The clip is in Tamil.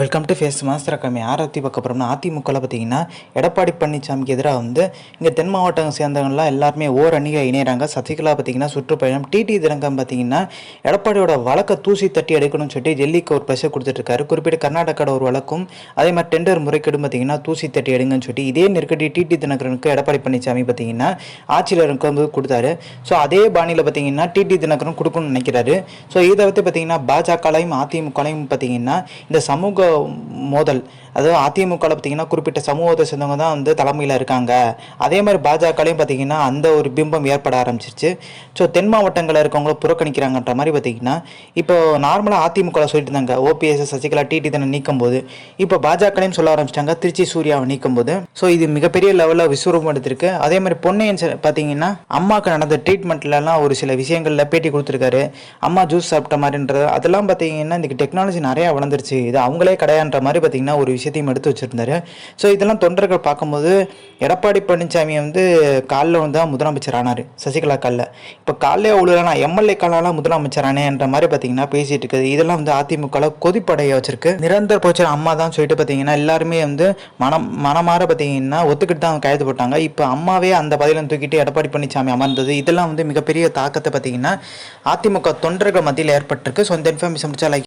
வெல்கம் டு ஃபேஸ் மாஸ்டர் அக்காமி ஆரத்தி பார்க்க போகிறோம்னா அதிமுகவில் பார்த்தீங்கன்னா எடப்பாடி பழனிசாமிக்கு எதிராக வந்து இங்கே தென் மாவட்டம் சேர்ந்தவங்களாம் எல்லாருமே ஓர் அணியாக இணையறாங்க. சசிகலா பார்த்தீங்கன்னா சுற்றுப்பயணம் டிடி தினகம் பார்த்தீங்கன்னா எடப்பாடியோட வழக்கை தூசி தட்டி எடுக்கணும்னு சொல்லிட்டு டெல்லிக்கு ஒரு ப்ரெஷர் கொடுத்துட்ருக்காரு குறிப்பிட்ட கர்நாடகாவோட ஒரு வழக்கும் அதே மாதிரி டெண்டர் முறைகேடும் பார்த்தீங்கன்னா தூசி தட்டி எடுங்கன்னு சொல்லிட்டு இதே நெருக்கடி டிடி தினகரனுக்கு எடப்பாடி பழனிசாமி பார்த்தீங்கன்னா ஆட்சியில் இருக்கும்போது கொடுத்தாரு. ஸோ அதே பாணியில் பார்த்தீங்கன்னா டிடி தினகரன் கொடுக்கணும்னு நினைக்கிறாரு. ஸோ இதை வந்து பார்த்தீங்கன்னா பாஜகலையும் அதிமுகலையும் பார்த்தீங்கன்னா இந்த சமூக மோதல். அதுவும் அதிமுகவில் பார்த்தீங்கன்னா குறிப்பிட்ட சமூகத்தை சேர்ந்தவங்க தான் வந்து தலைமையில் இருக்காங்க. அதே மாதிரி பாஜகலையும் பார்த்தீங்கன்னா அந்த ஒரு பிம்பம் ஏற்பட ஆரம்பிச்சிருச்சு. ஸோ தென் மாவட்டங்களில் இருக்கவங்கள புறக்கணிக்கிறாங்கன்ற மாதிரி பார்த்தீங்கன்னா இப்போ நார்மலாக அதிமுகவில் சொல்லிட்டு இருந்தாங்க. ஓபிஎஸ் சசிகலா டிடி தானே நீக்கும் போது இப்போ பாஜகலையும் சொல்ல ஆரம்பிச்சிட்டாங்க. திருச்சி சூர்யாவை நீக்கும் போது ஸோ இது மிகப்பெரிய லெவலில் விஸ்வரூபம் எடுத்திருக்கு. அதே மாதிரி பொன்னையன் பார்த்தீங்கன்னா அம்மாவுக்கு நடந்த ட்ரீட்மெண்ட்லலாம் ஒரு சில விஷயங்களில் பேட்டி கொடுத்துருக்காரு. அம்மா ஜூஸ் சாப்பிட்ட மாதிரின்றது அதெல்லாம் பார்த்தீங்கன்னா இன்றைக்கி டெக்னாலஜி நிறையா வளர்ந்துருச்சு. இது அவங்களே கிடையான்ற மாதிரி பார்த்தீங்கன்னா ஒரு விஷயம் விஷயத்தையும் எடுத்து வச்சுருந்தாரு. ஸோ இதெல்லாம் தொண்டர்கள் பார்க்கும்போது எடப்பாடி பழனிசாமி வந்து காலில் வந்து தான் முதலமைச்சர் ஆனார் சசிகலா காலில். இப்போ காலையே உழுலாம் எம்எல்ஏ காலெல்லாம் முதலமைச்சர் ஆனேன்ற மாதிரி பார்த்தீங்கன்னா பேசிகிட்டு இருக்குது. இதெல்லாம் வந்து அதிமுகவில் கொதிப்படைய வச்சிருக்கு. நிரந்தர போச்சர் அம்மா தான் சொல்லிட்டு பார்த்தீங்கன்னா எல்லாருமே வந்து மனம் மனமாற பார்த்தீங்கன்னா ஒத்துக்கிட்டு தான் கைது போட்டாங்க. இப்போ அம்மாவே அந்த பதிலம் தூக்கிட்டு எடப்பாடி பழனிசாமி அமர்ந்தது. இதெல்லாம் வந்து மிகப்பெரிய தாக்கத்தை பார்த்தீங்கன்னா அதிமுக தொண்டர்கள் மத்தியில் ஏற்பட்டிருக்கு. ஸோ இந்த இன்ஃபர்மேஷன் முடிச்சா லைக்